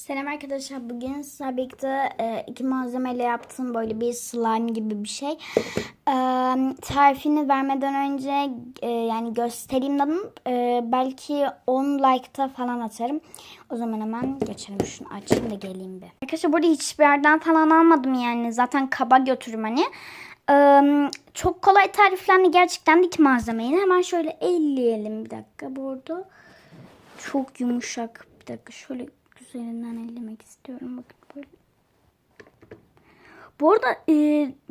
Selam arkadaşlar. Bugün sizlerle birlikte e, iki malzemeyle yaptığım böyle bir slime gibi bir şey. E, tarifini vermeden önce e, yani göstereyim dedim. E, belki 10 like'ta falan atarım. O zaman hemen geçelim. Şunu açayım da geleyim bir. Arkadaşlar burada hiçbir yerden falan almadım yani. Zaten kaba götürüm hani. E, çok kolay tariflendi gerçekten de iki malzemeyi. Hemen şöyle elleyelim bir dakika burada. Çok yumuşak. Bir dakika şöyle üzerinden ellemek istiyorum. Bakın böyle. Bu arada e,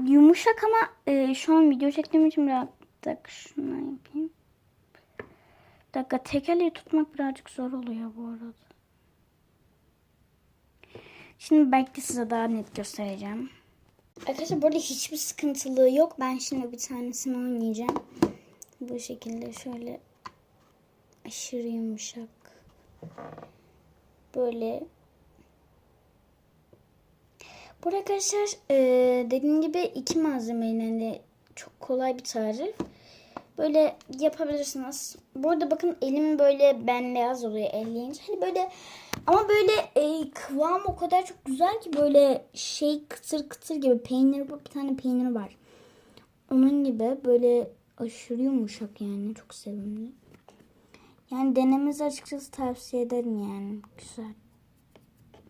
yumuşak ama e, şu an video çektiğim için biraz bir dakika şunu yapayım. Bir dakika tek elle tutmak birazcık zor oluyor bu arada. Şimdi belki size daha net göstereceğim. Arkadaşlar burada hiçbir sıkıntılığı yok. Ben şimdi bir tanesini oynayacağım. Bu şekilde şöyle aşırı yumuşak. Böyle. Bu arkadaşlar e, dediğim gibi iki malzemeyle hani çok kolay bir tarif. Böyle yapabilirsiniz. Bu arada bakın elim böyle bembeyaz oluyor elleyince. Hani böyle ama böyle e, kıvam o kadar çok güzel ki böyle şey kıtır kıtır gibi peynir bu bir tane peynir var. Onun gibi böyle aşırı yumuşak yani çok sevimli. Yani denemenizi açıkçası tavsiye ederim yani. Güzel.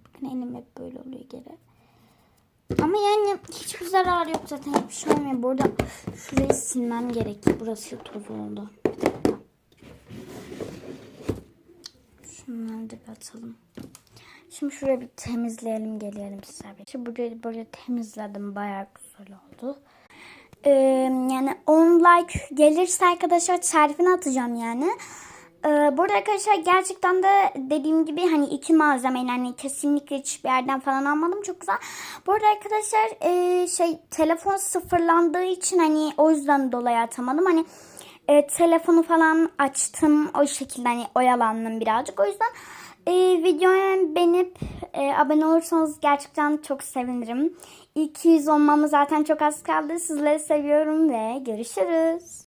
Bakın elim hep böyle oluyor geri. Ama yani hiçbir zararı yok zaten. Hiçbir şey olmuyor. Bu arada şurayı silmem gerekiyor. Burası toz oldu. Şunları da bir atalım. Şimdi şurayı bir temizleyelim gelelim size. Şimdi burayı böyle temizledim. Bayağı güzel oldu. Ee, yani 10 like gelirse arkadaşlar tarifini atacağım yani. Ee, burada arkadaşlar gerçekten de dediğim gibi hani iki malzeme yani kesinlikle hiçbir yerden falan almadım çok güzel. Burada arkadaşlar e, şey telefon sıfırlandığı için hani o yüzden dolayı atamadım. Hani e, telefonu falan açtım o şekilde hani oyalandım birazcık. O yüzden e, videoyu beğenip e, abone olursanız gerçekten çok sevinirim. 200 olmamı zaten çok az kaldı. Sizleri seviyorum ve görüşürüz.